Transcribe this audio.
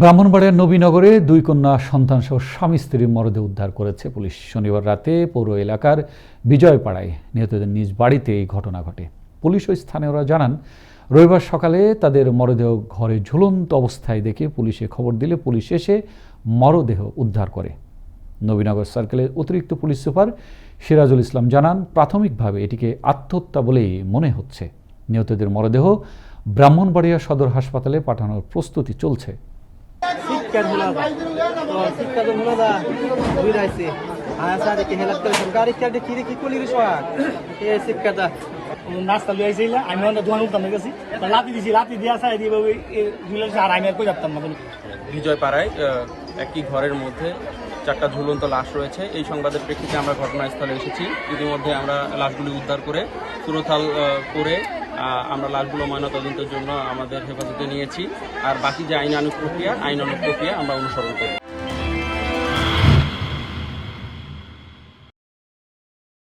ব্রাহ্মণবাড়িয়ার নবীনগরে দুই কন্যা সন্তানসহ স্বামী স্ত্রীর মরদেহ উদ্ধার করেছে পুলিশ। শনিবার রাতে পৌর এলাকার বিজয়পাড়ায় নিহতদের নিজ বাড়িতে এই ঘটনা ঘটে। পুলিশ ওই স্থানীয়রা জানান, রবিবার সকালে তাদের মরদেহ ঘরে ঝুলন্ত অবস্থায় দেখে পুলিশে খবর দিলে পুলিশ এসে মরদেহ উদ্ধার করে। নবীনগর সার্কেলের অতিরিক্ত পুলিশ সুপার সিরাজুল ইসলাম জানান, প্রাথমিকভাবে এটিকে আত্মহত্যা বলেই মনে হচ্ছে। নিহতদের মরদেহ ব্রাহ্মণবাড়িয়া সদর হাসপাতালে পাঠানোর প্রস্তুতি চলছে। নাস্তা লই আইছিল আমি অন্য দোকান উঠতাম গেছি। তা লাতি দিছি লাতি দিয়া আর আমি আর কই যাতাম না কোনো। বিজয়পাড়ায় একটি ঘরের মধ্যে চারটা ঝুলন্ত লাশ রয়েছে। এই সংবাদের প্রেক্ষিতে আমরা ঘটনাস্থলে এসেছি। ইতিমধ্যে আমরা লাশগুলি উদ্ধার করে সুরথাল করে আমরা লাশগুলো ময়নাতদন্তের জন্য আমাদের হেফাজতে নিয়েছি। আর বাকি যে আইন আনুক প্রক্রিয়া আইন অনুক প্রক্রিয়া আমরা অনুসরণ করি